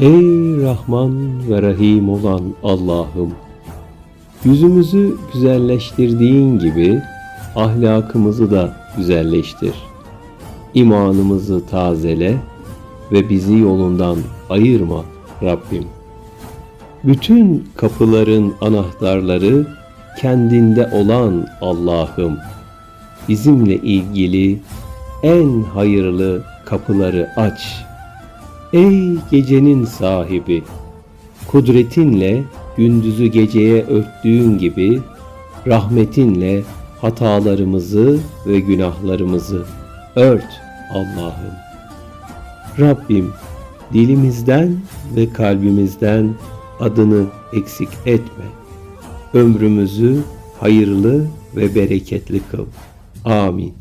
Ey Rahman ve Rahim olan Allah'ım! Yüzümüzü güzelleştirdiğin gibi ahlakımızı da güzelleştir. İmanımızı tazele ve bizi yolundan ayırma Rabbim. Bütün kapıların anahtarları kendinde olan Allah'ım. Bizimle ilgili en hayırlı kapıları aç. Ey gecenin sahibi! Kudretinle gündüzü geceye örttüğün gibi rahmetinle hatalarımızı ve günahlarımızı ört Allah'ım. Rabbim dilimizden ve kalbimizden adını eksik etme. Ömrümüzü hayırlı ve bereketli kıl. Amin.